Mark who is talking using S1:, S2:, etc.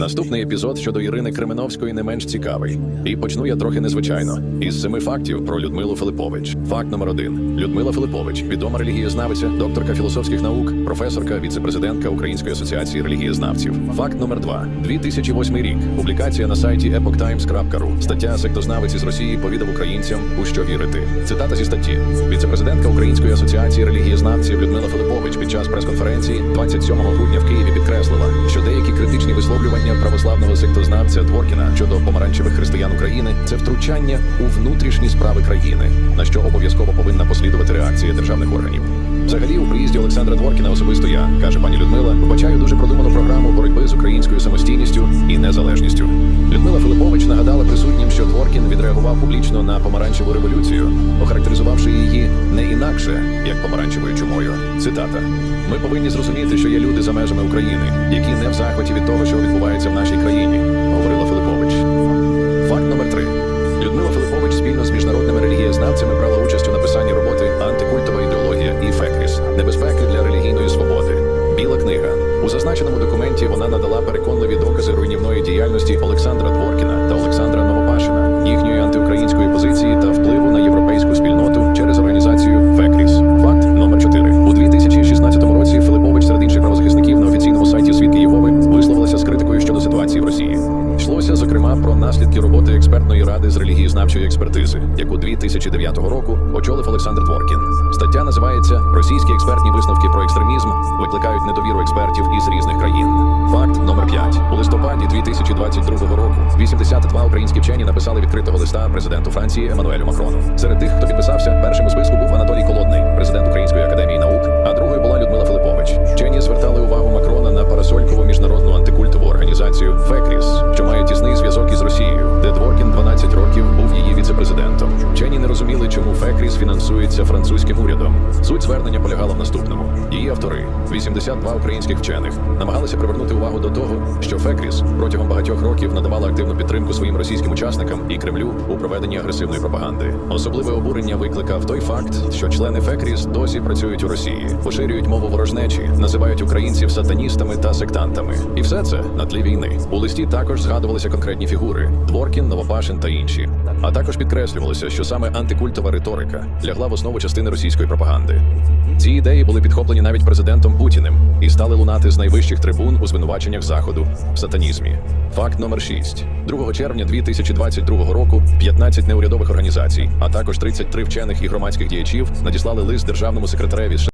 S1: Наступний епізод щодо Ірини Кременовської не менш цікавий. І почну я трохи незвичайно. Із семи фактів про Людмилу Филипович. Факт номер один: Людмила Филипович, відома релігієзнавиця, докторка філософських наук, професорка, віцепрезидентка Української асоціації релігієзнавців. Факт номер два: 2008 рік. Публікація на сайті epochtimes.ru. Стаття сектознавиці з Росії повідав українцям, у що вірити. Цитата зі статті: віцепрезидентка Української асоціації релігієзнавців Людмила Филипович під час прес-конференції 27 грудня в Києві підкреслила, сектознавця Дворкіна щодо помаранчевих християн України це втручання у внутрішні справи країни, на що обов'язково повинна послідувати реакція державних органів. Взагалі, у приїзді Олександра Дворкіна особисто я, каже пані Людмила, вбачаю дуже продуману програму боротьби з українською самостійністю Дворкін публічно на помаранчеву революцію, охарактеризувавши її не інакше, як помаранчевою чумою. Цитата: Ми повинні зрозуміти, що є люди за межами України, які не в захваті від того, що відбувається в нашій країні, говорила Филипович. Факт номер три. Людмила Филипович спільно з міжнародними релігієзнавцями брала участь у написанні роботи Антикультова ідеологія і Фекріс небезпеки для релігійної свободи. Біла книга. У зазначеному документі вона надала переконливі докази руйнівної діяльності Олександра Дворкіна та Олександра Новопашина, їхньої зокрема про наслідки роботи експертної ради з релігієзнавчої експертизи, яку 2009 року очолив Олександр Дворкін. Стаття називається Російські експертні висновки про екстремізм викликають недовіру експертів із різних країн. Факт номер 5. у листопаді 2022 року 82 українські вчені написали відкритого листа президенту Франції Еммануелю Макрону. Серед тих, хто підписався, першим у списку був фінансується французьким урядом. Суть звернення полягала в наступному: її автори, 82 українських вчених, намагалися привернути увагу до того, що Фекріс протягом багатьох років надавала активну підтримку своїм російським учасникам і Кремлю у проведенні агресивної пропаганди. Особливе обурення викликав той факт, що члени Фекріс досі працюють у Росії, поширюють мову ворожнечі, називають українців сатаністами та сектантами. І все це на тлі війни. У листі також згадувалися конкретні фігури: Дворкін, Новопашин та інші. А також підкреслювалося, що саме антикультова риторика лягла в основу частини російської пропаганди. Ці ідеї були підхоплені навіть президентом Путіним і стали лунати з найвищих трибун у звинуваченнях заходу в сатанізмі. Факт номер 6. 2 червня 2022 року 15 неурядових організацій, а також 33 вчених і громадських діячів надіслали лист державному секретареві